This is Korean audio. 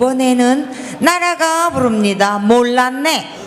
이번에는 나라가 부릅니다. 몰랐네.